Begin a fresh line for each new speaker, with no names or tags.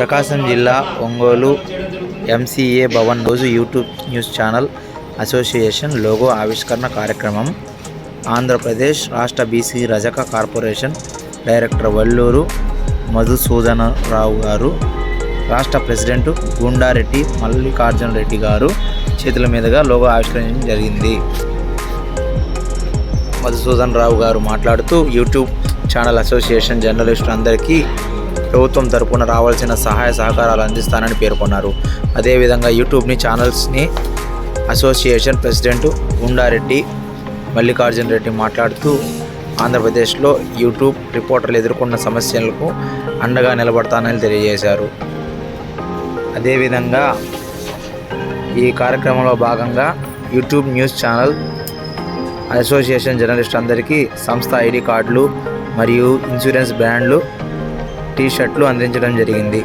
ప్రకాశం జిల్లా ఒంగోలు ఎంసీఏ భవన్ రోజు YouTube news channel association logo ఆవిష్కరణ కార్యక్రమం. ఆంధ్రప్రదేశ్ రాష్ట్ర బీసీ రజక కార్పొరేషన్ డైరెక్టర్ వల్లూరు మధుసూదనరావు గారు రాష్ట్ర ప్రెసిడెంట్ గుండారెడ్డి మల్లికార్జున రెడ్డి గారు చేతుల మీదుగా లోగో ఆవిష్కరించడం జరిగింది. మధుసూదన్ రావు గారు మాట్లాడుతూ యూట్యూబ్ ఛానల్ అసోసియేషన్ జర్నలిస్టులు అందరికీ ప్రభుత్వం తరపున రావాల్సిన సహాయ సహకారాలు అందిస్తానని పేర్కొన్నారు. అదేవిధంగా యూట్యూబ్ని ఛానల్స్ని అసోసియేషన్ ప్రెసిడెంట్ గుండారెడ్డి మల్లికార్జున రెడ్డి మాట్లాడుతూ ఆంధ్రప్రదేశ్లో యూట్యూబ్ రిపోర్టర్లు ఎదుర్కొన్న సమస్యలకు అండగా నిలబడతానని తెలియజేశారు. అదేవిధంగా ఈ కార్యక్రమంలో భాగంగా YouTube news channel association journalist అందరికీ సంస్థ ఐడి కార్డులు మరియు ఇన్సూరెన్స్ బ్రాండ్లు టీ షర్ట్లు అందించడం జరిగింది.